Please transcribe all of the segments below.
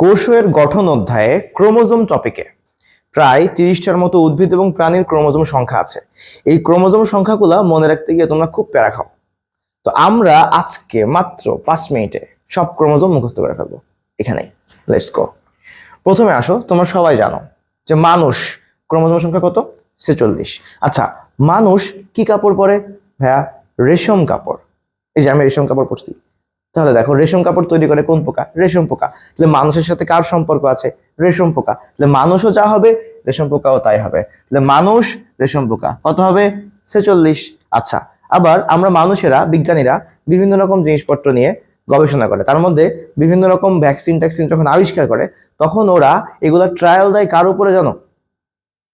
কোষের গঠন অধ্যায়ে ক্রোমোজোম টপিকে। প্রায় তিরিশটার মতো উদ্ভিদ এবং প্রাণীর ক্রোমোজোম সংখ্যা আছে। এই ক্রোমোজোম সংখ্যাগুলো মনে রাখতে গিয়ে তোমরা খুব প্যারা খাও। তো আমরা আজকে মাত্র পাঁচ মিনিটে সব ক্রোমোজোম মুখস্থ করে ফেলব। এখানেই। লেটস গো প্রথমে আসো, তোমরা সবাই জানো যে মানুষ ক্রোমোজোম সংখ্যা কত? ছেচল্লিশ। আচ্ছা মানুষ কি কাপড় পরে? ভাইয়া, রেশম কাপড়। এই যে আমি রেশম কাপড় পরছি। তাহলে দেখো, রেশম কাপড় তৈরি করে কোন পোকা? রেশম পোকা। তাহলে মানুষের সাথে কার সম্পর্ক আছে? রেশম পোকা। তাহলে মানুষও যা হবে, রেশম পোকাও তাই হবে। তাহলে মানুষ, রেশম পোকা। কত হবে? ছেচল্লিশ। আচ্ছা আবার আমরা মানুষেরা, বিজ্ঞানীরা বিভিন্ন রকম জিনিসপত্র নিয়ে গবেষণা করে। তার মধ্যে বিভিন্ন রকম ভ্যাকসিন ট্যাক্সিন যখন আবিষ্কার করে, তখন ওরা এগুলো ট্রায়াল দেয় কার উপরে জানো?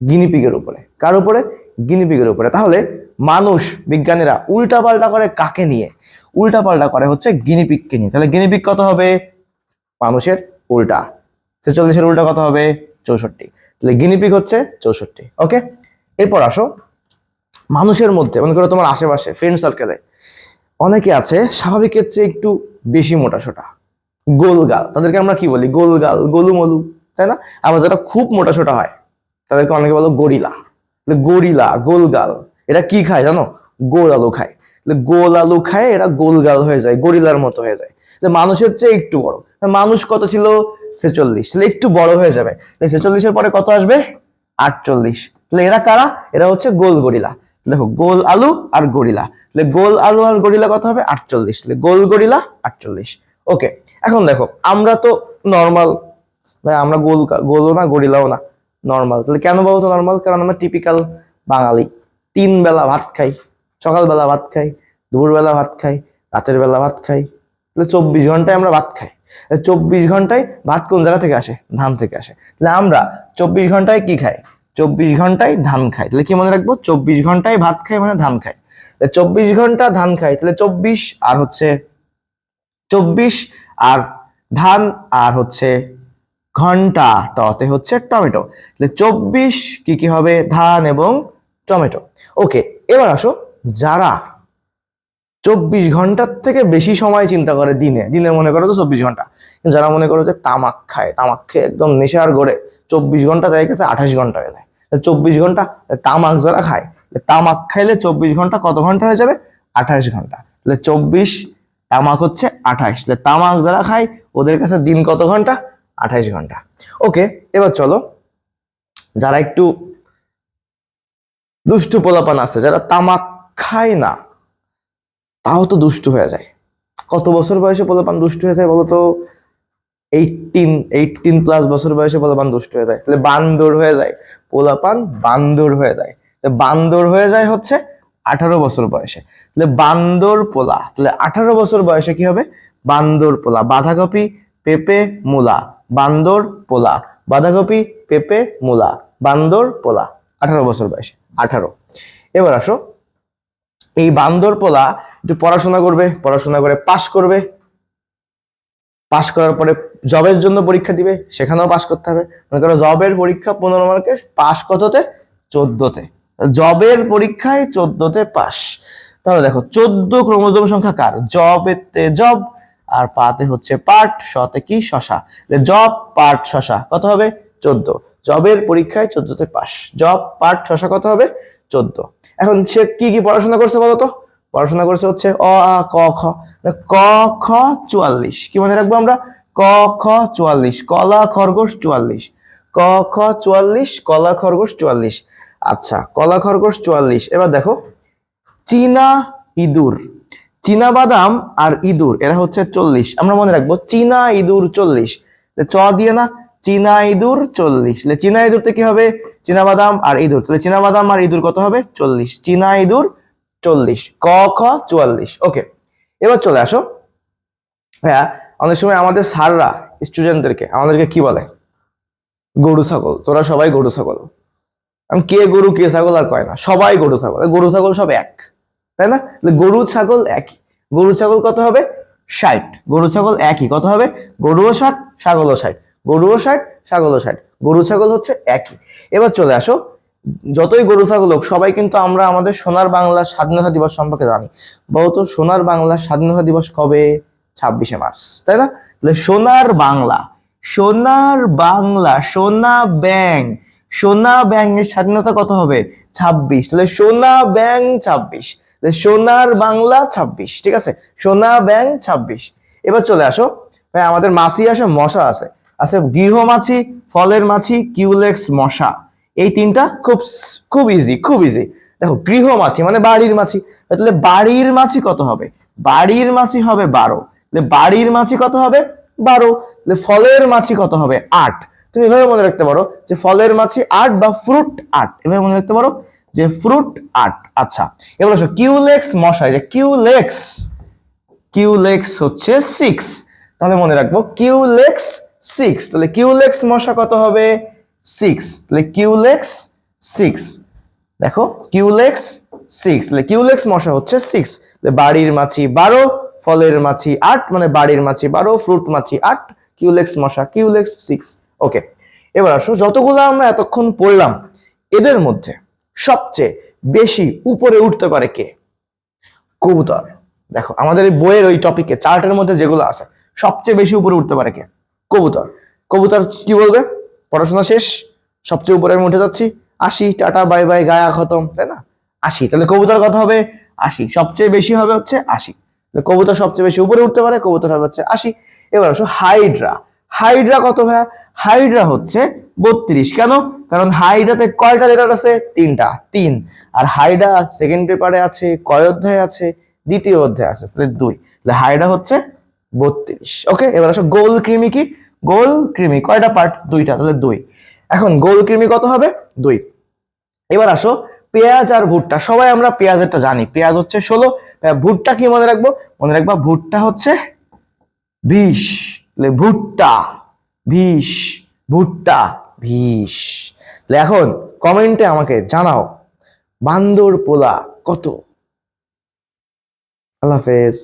গিনিপিগের উপরে। কার উপরে? গিনিপিগের উপরে। তাহলে মানুষ, বিজ্ঞানীরা উল্টা পাল্টা করে কাকে নিয়ে? উল্টা পাল্টা করে হচ্ছে গিনিপিগকে নিয়ে। তাহলে গিনিপিগ কত হবে? মানুষের উল্টা। ছেচল্লিশের উল্টা কত হবে? চৌষট্টি। তাহলে গিনিপিগ হচ্ছে চৌষট্টি। ওকে এরপর আসো। মানুষের মধ্যে, মনে করো তোমার আশেপাশে ফ্রেন্ড সার্কেলে অনেকে আছে, স্বাভাবিকের চেয়ে একটু বেশি মোটা সোটা। গোলগাল তাদেরকে আমরা কি বলি? গোলগাল গোলুমলু, তাই না? আবার যারা খুব মোটা সোটা হয়, তাদেরকে অনেকে বলো গরিলা। গরিলা গোলগাল এটা কি খায় জানো? গোল আলু খায়। গোল আলু খায়, এরা গোলগাল হয়ে যায়, গরিলার মতো হয়ে যায়। মানুষের চেয়ে একটু বড়। মানুষ কত ছিল? ছেচল্লিশ। তাহলে একটু বড় হয়ে যাবে। তাহলে ছেচল্লিশের পরে কত আসবে? আটচল্লিশ। তাহলে এরা কারা? এরা হচ্ছে গোল গরিলা। দেখো, গোল আলু আর গরিলা। তাহলে গোল আলু আর গরিলা কত হবে? আটচল্লিশ। তাহলে গোল গরিলা, আটচল্লিশ। ওকে, এখন দেখো, আমরা তো নর্মাল ভাই, আমরা গোল গোলও না, গরিলাও না নর্মাল তাহলে কেন বলতো নর্মাল কারণ আমরা টিপিক্যাল বাঙালি। তিন বেলা ভাত খাই। সকালবেলা ভাত খাই, দুপুরবেলা ভাত খাই রাতের বেলা ভাত খাই। তাহলে চব্বিশ ঘন্টায় আমরা ভাত খাই। চব্বিশ ঘন্টায় ভাত কোন জায়গা থেকে আসে? ধান থেকে আসে। তাহলে আমরা চব্বিশ ঘন্টায় কি খাই? চব্বিশ ঘন্টায় ধান খাই। তাহলে কি মনে রাখব? চব্বিশ ঘন্টায় ভাত খাই মানে ধান খাই। চব্বিশ ঘণ্টা ধান খাই, তাহলে চব্বিশ আর হচ্ছে চব্বিশ আর ধান আর হচ্ছে ঘণ্টা টতে হচ্ছে টমেটো। তাহলে চব্বিশ কি কি হবে? ধান এবং টমেটো। ওকে, এবার আসো যারা চব্বিশ ঘণ্টার থেকে বেশি সময় চিন্তা করে দিনে দিনে মনে করো তো চব্বিশ ঘণ্টা। যারা মনে করো যে তামাক খায়, তামাক খেয়ে একদম নেশার গড়ে, চব্বিশ ঘণ্টা তাই গেছে আঠাশ ঘণ্টা হয়ে যায়। চব্বিশ ঘণ্টা তামাক যারা খায় তামাক খাইলে চব্বিশ ঘণ্টা কত ঘণ্টা হয়ে যাবে? আঠাশ ঘণ্টা। তাহলে চব্বিশ, তামাক হচ্ছে আঠাশ। তাহলে তামাক যারা খায়, ওদের কাছে দিন কত ঘণ্টা? আঠাশ ঘণ্টা। ওকে, এবার চলো। যারা একটু দুষ্টু পোলাপান আছে, যারা তামাক খায় না, তাও তো দুষ্টু হয়ে যায়। কত বছর বয়সে পোলাপান দুষ্টু হয়ে যায় বলতো? এইটিন এইটিন প্লাস বছর বয়সে পোলাপান দুষ্টু হয়ে যায়। তাহলে বান্দর হয়ে যায়। পোলাপান বান্দর হয়ে যায়। বান্দর হয়ে যায় হচ্ছে আঠারো বছর বয়সে। তাহলে বান্দর পোলা, তাহলে আঠারো বছর বয়সে কি হবে? বান্দর পোলা, বাঁধাকপি, পেঁপে, মূলা। বান্দর পোলা, বাঁধাকপি, পেঁপে, মূলা। বান্দর পোলা, আঠারো বছর বয়সে, আঠারো। এবার আসো এই বান্দর পোলা একটু পড়াশোনা করবে, পড়াশোনা করে পাশ করবে। পাশ করার পরে জবের জন্য পরীক্ষা দিবে, সেখানেও পাশ করতে হবে। মনে করো জবের পরীক্ষা পনেরো মার্কে পাশ কততে? চোদ্দতে। জবের পরীক্ষায় চোদ্দতে পাস তাহলে দেখো, চোদ্দ ক্রোমোজোম সংখ্যা কার? জবেতে জব, আর পাতে হচ্ছে পাট শতে কি? শশা। জব পাট শশা কত হবে? চোদ্দ। জবের পরীক্ষায় চোদ্দতে পাস জব পাট শশা কত হবে? চোদ্দ। এখন সে কি কি পড়াশোনা করছে বলতো পড়াশোনা করছে হচ্ছে অ, আ, ক, খ। ক, খ, চুয়াল্লিশ। কি মনে রাখব আমরা? ক, খ, চুয়াল্লিশ। কলা, খরগোশ, চুয়াল্লিশ। ক, খ, চুয়াল্লিশ, কলা, খরগোশ, চুয়াল্লিশ। আচ্ছা কলা, খরগোশ, চুয়াল্লিশ। এবার দেখো। চীনা ইঁদুর। চীনা বাদাম আর ইঁদুর, এরা হচ্ছে চল্লিশ। আমরা মনে রাখব, চীনা ইঁদুর চল্লিশ। চ দিয়ে না চীনা ইঁদুর চল্লিশ। তাহলে চীনা ইঁদুরতে কি হবে? চীনা বাদাম আর ইঁদুর। তাহলে চীনা বাদাম আর ইঁদুর কত হবে? চল্লিশ। চীনা ইঁদুর চল্লিশ। ক, খ, চুয়াল্লিশ। ওকে, এবার চলে আসো। হ্যাঁ অনেক সময় আমাদের স্যাররা স্টুডেন্টদেরকে আমাদেরকে কি বলে? গরু ছাগল। তোরা সবাই গরু ছাগল। কে গরু, কে ছাগল আর কয় না? সবাই গরু ছাগল। গরু, ছাগল সব এক। তাই না? গরু, ছাগল একই। গরু, ছাগল কত হবে? ষাট। গরু, ছাগল একই। কত হবে? গরুও ষাট, ছাগলও ষাট। গরুও ষাট, ছাগলও ষাট। গরু, ছাগল হচ্ছে একই। এবার চলে আসো। যতই গরু, ছাগল হোক, সবাই কিন্তু আমরা আমাদের সোনার বাংলা স্বাধীনতা দিবস সম্পর্কে জানি। বলতো সোনার বাংলা স্বাধীনতা দিবস কবে? ছাব্বিশে মার্চ, তাই না? তাহলে সোনার বাংলা সোনার বাংলা, সোনা ব্যাং, সোনা ব্যাংয়ের স্বাধীনতা কত হবে? ছাব্বিশ। তাহলে সোনা ব্যাং ছাব্বিশ সোনার বাংলা ছাব্বিশ, ঠিক আছে? সোনা ব্যাং ছাব্বিশ। এবার চলে আসো। ভাই, আমাদের মাসি আসে, মশা আছে আছে গৃহমাছি, ফলের মাছি, কিউলেক্স, মশা। এই তিনটা খুব খুব ইজি খুব ইজি দেখো, গৃহমাছি মানে বাড়ির মাছি। তাহলে বাড়ির মাছি কত হবে? বাড়ির মাছি হবে বারো। বাড়ির মাছি কত হবে? বারো। ফলের মাছি কত হবে? আট। তুমি এভাবে মনে রাখতে পারো যে ফলের মাছি আট বা ফ্রুট আট। এভাবে মনে রাখতে পারো যে ফ্রুট আট। আচ্ছা এবার আসো, কিউলেক্স মশাই যে কিউলেক্স কিউলেক্স হচ্ছে সিক্স তাহলে মনে রাখব, কিউলেক্স সিক্স তাহলে কিউলেক্স মশা কত হবে? সিক্স তাহলে কিউলেক্স সিক্স দেখো কিউলেক্স সিক্স তাহলে কিউলেক্স মশা হচ্ছে সিক্স বাড়ির মাছি বারো, ফলের মাছি আট মানে বাড়ির মাছি বারো ফ্রুট মাছি আট কিউলেক্স মশা কিউলেক্স সিক্স ওকে এবার আসো, যতগুলো আমরা এতক্ষণ পড়লাম, এদের মধ্যে সবচেয়ে বেশি উপরে উঠতে পারে কে? কবুতর। দেখো, আমাদের বইয়ের ওই টপিকে চার্টের মধ্যে যেগুলো আছে, সবচেয়ে বেশি উপরে উঠতে পারে কে? কবুতর। কবুতর কি বলবে? পড়াশোনা শেষ, সবচেয়ে উপরে আমি উঠে যাচ্ছি। আশি, টাটা, বাই বাই, গায়া খতম, তাই না? আশি, তাহলে কবুতর কত হবে? আশি, সবচেয়ে বেশি হবে হচ্ছে আশি। কবুতর সবচেয়ে বেশি উপরে উঠতে পারে, কবুতর হবে হচ্ছে আশি। এবার আসো, হাইড্রা। হাইড্রা কত ভাইয়া? হাইড্রা হচ্ছে বত্রিশ। কেন? কারণ হাইড্রাতে কয়টা লেটার আছে? তিনটা, তিন। আর হাইড্রা সেকেন্ড পেপারে আছে, কয় অধ্যায় আছে? দ্বিতীয় অধ্যায় আছে, তাহলে দুই। তাহলে হাইড্রা হচ্ছে বত্রিশ। ওকে এবার আসো, গোল কৃমি কি? গোল কৃমি, কয়টা পার্ট দুইটা, তাহলে দুই। এখন গোল কৃমি কত হবে? দুই। এবার আসো, পেঁয়াজ আর ভুট্টা। সবাই আমরা পেঁয়াজেরটা জানি। পেঁয়াজ হচ্ছে ষোলো ভুট্টা কি মনে রাখব? মনে রাখবা ভুট্টা হচ্ছে বিষ ভুট্টা বিষ ভুট্টা বিষ তাহলে এখন কমেন্টে আমাকে জানাও বান্দর পোলা কত? আল্লাহ হাফেজ।